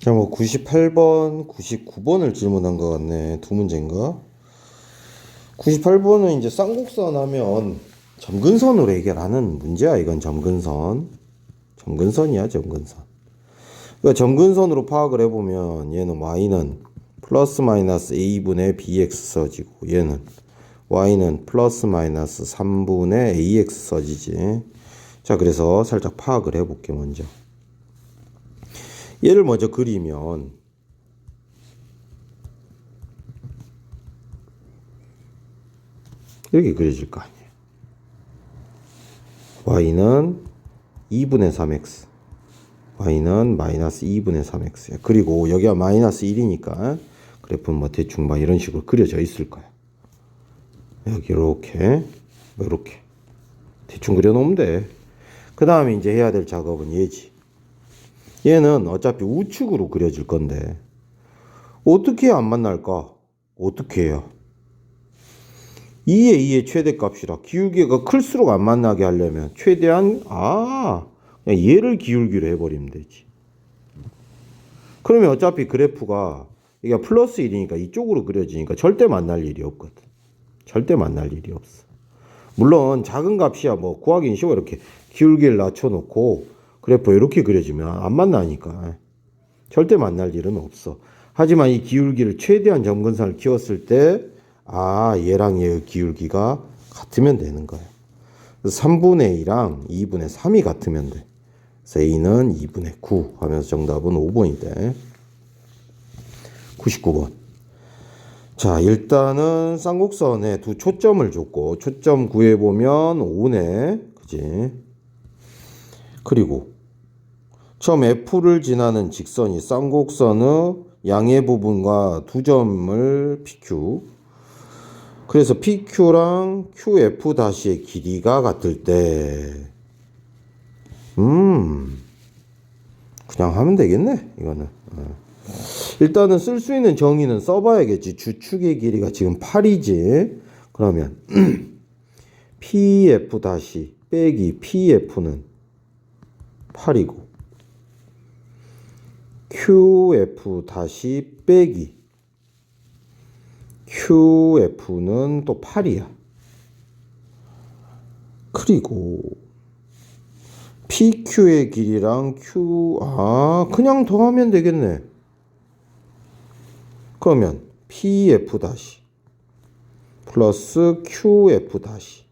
자, 뭐 98번, 99번을 질문한 것 같네. 두 문제인가? 98번은 이제 쌍곡선 하면 점근선으로 해결하는 문제야. 이건 점근선. 점근선이야, 점근선. 그러니까 점근선으로 파악을 해보면 얘는 y는 플러스 마이너스 a분의 bx 써지고 얘는 y는 플러스 마이너스 3분의 ax 써지지. 자, 그래서 살짝 파악을 해볼게, 먼저. 얘를 먼저 그리면 이렇게 그려질 거 아니에요. y는 2분의 3x y는 마이너스 2분의 3x야. 그리고 여기가 마이너스 1이니까 그래프는 뭐 대충 막 이런 식으로 그려져 있을 거야. 여기 이렇게 뭐 이렇게 대충 그려놓으면 돼. 그 다음에 이제 해야 될 작업은 얘지. 얘는 어차피 우측으로 그려질 건데 어떻게 안 만날까? 어떻게 해야? 2의 2의 최대값이라 기울기가 클수록 안 만나게 하려면 최대한 아 그냥 얘를 기울기로 해버리면 되지. 그러면 어차피 그래프가 이게 플러스 1이니까 이쪽으로 그려지니까 절대 만날 일이 없거든. 절대 만날 일이 없어. 물론 작은 값이야 뭐 구하기는 쉬워 이렇게 기울기를 낮춰놓고 그래프 이렇게 그려지면 안 만나니까 절대 만날 일은 없어. 하지만 이 기울기를 최대한 점근선을 키웠을 때 아, 얘랑 얘의 기울기가 같으면 되는 거야. 그래서 3분의 2랑 2분의 3이 같으면 돼. 그래서 A는 2분의 9 하면서 정답은 5번이 돼. 99번. 자, 일단은 쌍곡선에 두 초점을 줬고, 초점 구해보면 5네. 그지? 그리고, 처음 F를 지나는 직선이 쌍곡선의 양의 부분과 두 점을 PQ, 그래서 PQ랑 QF 다시의 길이가 같을 때, 음, 그냥 하면 되겠네, 이거는. 어. 일단은 쓸 수 있는 정의는 써봐야겠지. 주축의 길이가 지금 8이지. 그러면, PF 다시 빼기 PF는 8이고, QF 다시 빼기 QF는 또 8이야. 그리고 PQ의 길이랑 Q, 아, 그냥 더하면 되겠네. 그러면 PF 다시 플러스 QF 다시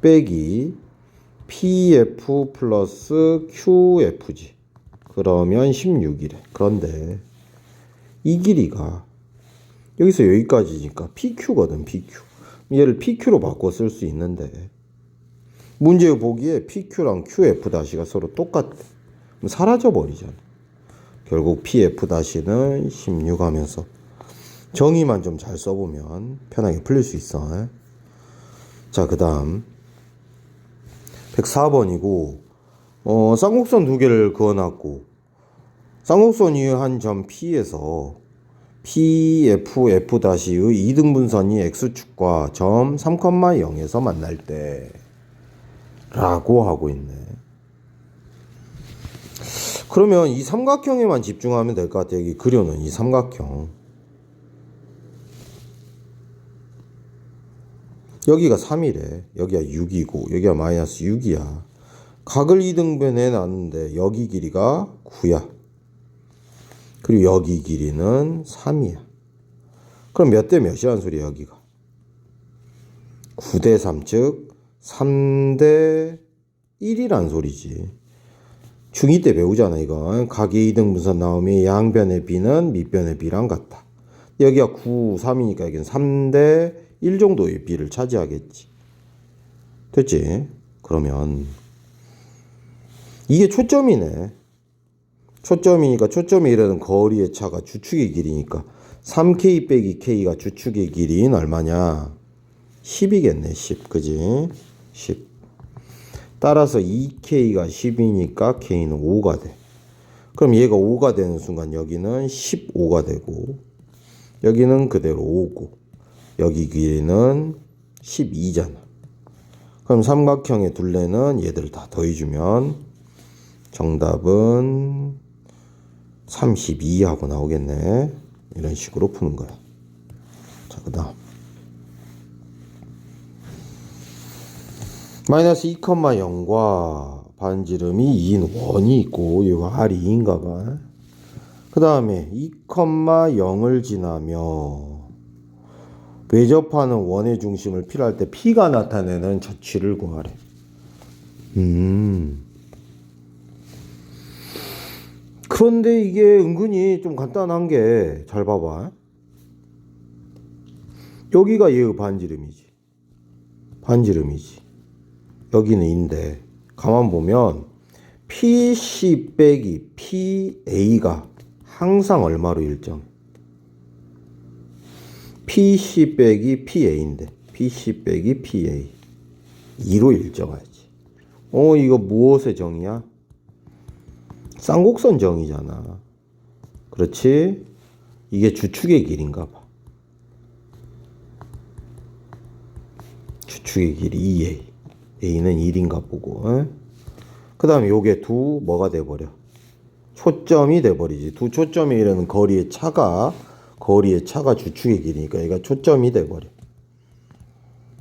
빼기 PF 플러스 QF지. 그러면 16이래. 그런데 이 길이가 여기서 여기까지니까 PQ거든, PQ. 얘를 PQ로 바꿔 쓸 수 있는데, 문제 보기에 PQ랑 QF-가 서로 똑같대. 사라져 버리잖아. 결국 PF-는 16 하면서 정의만 좀 잘 써보면 편하게 풀릴 수 있어. 자, 그 다음. 104번이고, 어, 쌍곡선 두 개를 그어놨고, 쌍곡선이 한 점 P에서 PFF-의 2등분선이 X축과 점 3,0에서 만날 때 라고 하고 있네. 그러면 이 삼각형에만 집중하면 될 것 같아. 여기 그려놓은 이 삼각형. 여기가 3이래. 여기가 6이고, 여기가 마이너스 6이야. 각을 2등분해 놨는데, 여기 길이가 9야. 그리고 여기 길이는 3이야. 그럼 몇 대 몇이란 소리야, 여기가? 9 대 3, 즉 3 대 1이란 소리지. 중2 때 배우잖아, 이거. 각의 2등 분선 나오면 양변의 b는 밑변의 b랑 같다. 여기가 9, 3이니까 여기는 3 대 1 정도의 b를 차지하겠지. 됐지? 그러면 이게 초점이네. 초점이니까 초점에 이르는 거리의 차가 주축의 길이니까 3k 빼기 k가 주축의 길이인 얼마냐? 10이겠네, 10. 그지? 10. 따라서 2k가 10이니까 k는 5가 돼. 그럼 얘가 5가 되는 순간 여기는 15가 되고 여기는 그대로 5고 여기 길이는 12잖아. 그럼 삼각형의 둘레는 얘들을 다 더해주면 정답은 32 하고 나오겠네. 이런 식으로 푸는 거야. 자, 그 다음. 마이너스 2,0과 반지름이 2인 원이 있고, 이거 R이 2인가 봐. 그 다음에 2,0을 지나며 외접하는 원의 중심을 필요할 때 P가 나타내는 저치를 구하래. 음. 그런데 이게 은근히 좀 간단한 게 잘 봐봐. 여기가 얘의 반지름이지. 반지름이지. 여기는 인데 가만 보면 PC 빼기 PA가 항상 얼마로 일정? PC 빼기 PA인데 PC 빼기 PA 2로 일정하지. 어 이거 무엇의 정이야? 쌍곡선 정이잖아. 그렇지? 이게 주축의 길인가 봐. 주축의 길이 2A. A는 1인가 보고. 그 다음에 요게 두 뭐가 돼버려? 초점이 돼버리지. 두 초점이 이라는 거리의 차가 거리의 차가 주축의 길이니까 얘가 초점이 돼버려.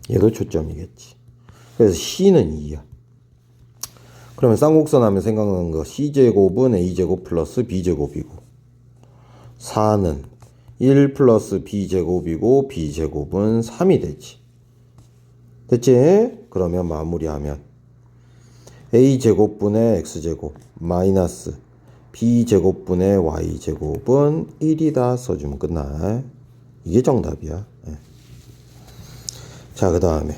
얘도 초점이겠지. 그래서 C는 2야. 그러면 쌍곡선 하면 생각나는 거 C제곱은 A제곱 플러스 B제곱이고 4는 1 플러스 B제곱이고 B제곱은 3이 되지. 됐지? 그러면 마무리하면 A제곱분의 X제곱 마이너스 B제곱분의 Y제곱은 1이다 써주면 끝나. 이게 정답이야. 예. 자, 그 다음에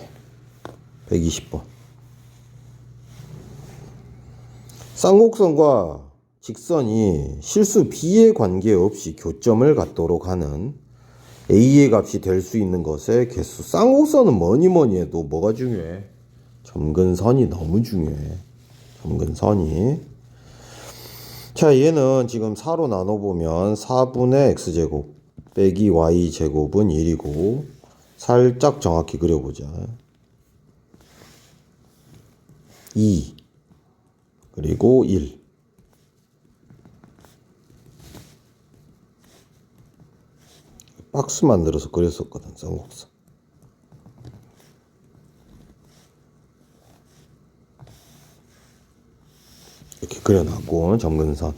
120번. 쌍곡선과 직선이 실수 B에 관계없이 교점을 갖도록 하는 A의 값이 될 수 있는 것의 개수. 쌍곡선은 뭐니 뭐니 해도 뭐가 중요해? 점근선이 너무 중요해. 점근선이. 자, 얘는 지금 4로 나눠보면 4분의 x제곱 빼기 y제곱은 1이고 살짝 정확히 그려보자. 2 그리고 1 박스 만들어서 그렸었거든 쌍곡선 이렇게 그려놨고 점근선.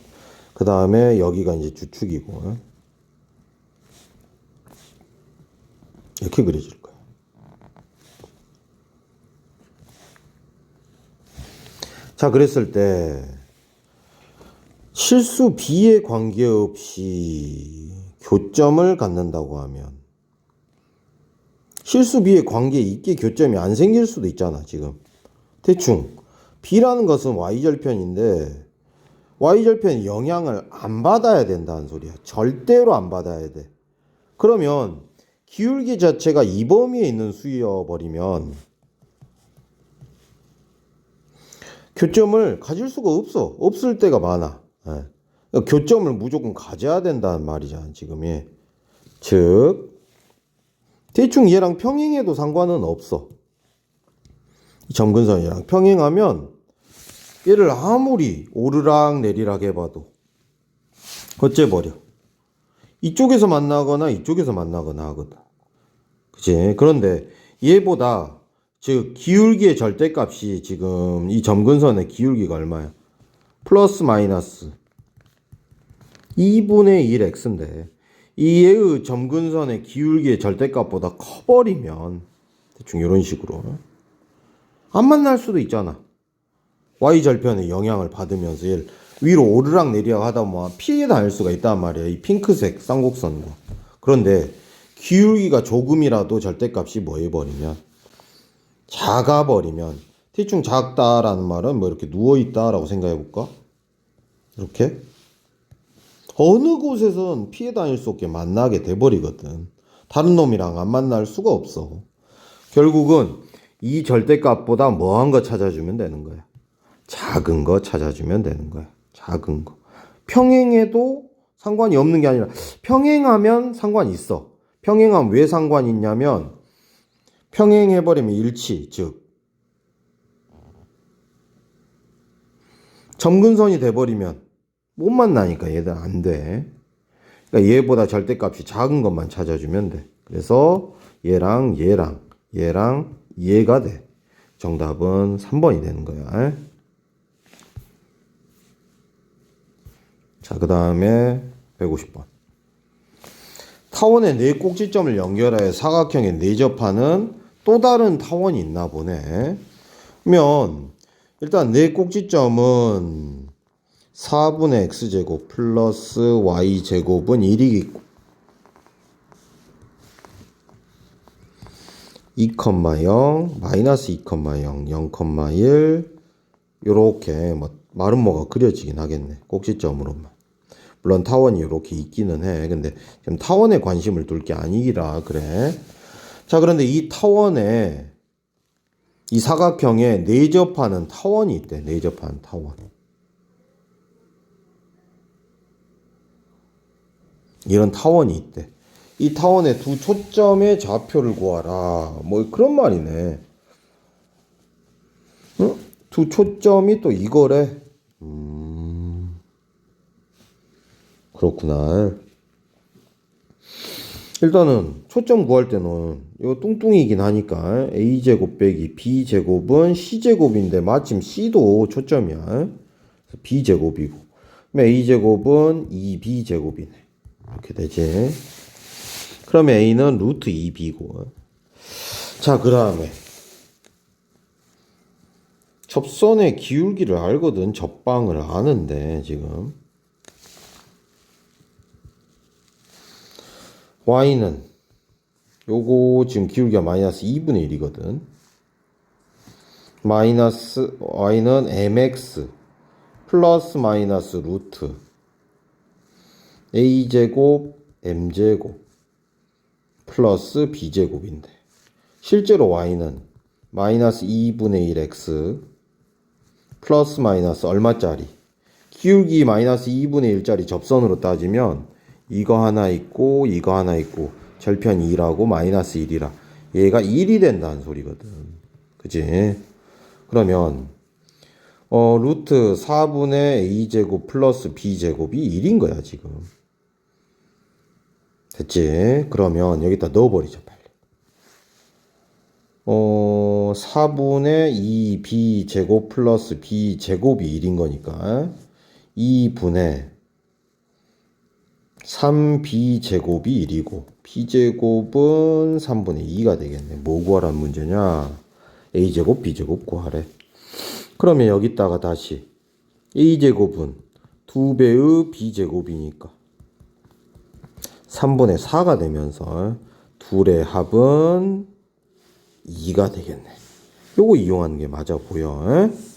그 다음에 여기가 이제 주축이고. 이렇게 그려질 거야 자 그랬을 때 실수 B에 관계없이 교점을 갖는다고 하면 실수 B에 관계 있게 교점이 안 생길 수도 있잖아 지금 대충 B라는 것은 Y절편인데 Y절편이 영향을 안 받아야 된다는 소리야. 절대로 안 받아야 돼. 그러면 기울기 자체가 이 범위에 있는 수여버리면 교점을 가질 수가 없어. 없을 때가 많아. 예. 그러니까 교점을 무조건 가져야 된다는 말이잖아, 지금이. 즉, 대충 얘랑 평행해도 상관은 없어. 이 점근선이랑 평행하면 얘를 아무리 오르락 내리락 해봐도 어째버려. 이쪽에서 만나거나 이쪽에서 만나거나 하거든. 그치? 그런데 얘보다 즉 기울기의 절대값이 지금 이 점근선의 기울기가 얼마야? 플러스 마이너스 2분의 1 x인데 이 얘의 점근선의 기울기의 절대값보다 커버리면 대충 이런 식으로 안 만날 수도 있잖아. Y절편의 영향을 받으면서 얘를 위로 오르락 내리락 하다 보면 피해 다닐 수가 있단 말이야. 이 핑크색 쌍곡선과. 그런데 기울기가 조금이라도 절대값이 뭐 해버리면 작아버리면 대충 작다라는 말은 뭐 이렇게 누워있다라고 생각해 볼까? 이렇게 어느 곳에선 피해 다닐 수 없게 만나게 돼버리거든. 다른 놈이랑 안 만날 수가 없어. 결국은 이 절대값보다 뭐한 거 찾아주면 되는 거야. 작은 거 찾아주면 되는 거야. 작은 거. 평행해도 상관이 없는 게 아니라 평행하면 상관이 있어. 평행하면 왜 상관이 있냐면 평행해버리면 일치, 즉 점근선이 돼버리면 못 만나니까 얘들 안 돼. 그러니까 얘보다 절대값이 작은 것만 찾아주면 돼. 그래서 얘랑 얘랑 얘랑 얘가 돼. 정답은 3번이 되는 거야. 자, 그 다음에 150번. 타원의 네 꼭지점을 연결하여 사각형에 내접하는 또 다른 타원이 있나 보네. 그러면 일단 네 꼭지점은 4분의 x제곱 플러스 y제곱은 1이겠고 2,0 마이너스 2,0 0,1 요렇게 뭐 마름모가 그려지긴 하겠네 꼭지점으로만. 물론 타원이 이렇게 있기는 해. 근데 지금 타원에 관심을 둘 게 아니기라 그래 자 그런데 이 타원에 이 사각형에 내접하는 타원이 있대 내접하는 타원 이런 타원이 있대. 이 타원의 두 초점의 좌표를 구하라. 뭐 그런 말이네. 어? 두 초점이 또 이거래. 음. 그렇구나. 일단은 초점 구할 때는 이거 뚱뚱이긴 하니까 a 제곱 빼기 b 제곱은 c 제곱인데 마침 c도 초점이야. b 제곱이고. 그럼 a 제곱은 2b 제곱이네. 이렇게 되지. 그러면 a는 루트 2b고. 자, 그 다음에 접선의 기울기를 알거든. 접방을 아는데 지금 y는 요거 지금 기울기가 마이너스 2분의 1이거든. 마이너스 y는 mx 플러스 마이너스 루트 a제곱 m제곱 플러스 b제곱인데 실제로 y는 마이너스 2분의 1x 플러스 마이너스 얼마짜리 기울기 마이너스 2분의 1짜리 접선으로 따지면 이거 하나 있고 이거 하나 있고 절편 2라고 마이너스 1이라. 얘가 1이 된다는 소리거든. 그지 그러면 어 루트 4분의 a제곱 플러스 b제곱이 1인 거야 지금. 됐지? 그러면 여기다 넣어버리자, 빨리. 어, 4분의 2b 제곱 플러스 b 제곱이 1인 거니까. 2분의 3b 제곱이 1이고 b 제곱은 3분의 2가 되겠네. 뭐 구하란 문제냐? a 제곱, b 제곱 구하래. 그러면 여기다가 다시 a 제곱은 2배의 b 제곱이니까 3분의 4가 되면서 둘의 합은 2가 되겠네. 요거 이용하는 게 맞아 보여. 에?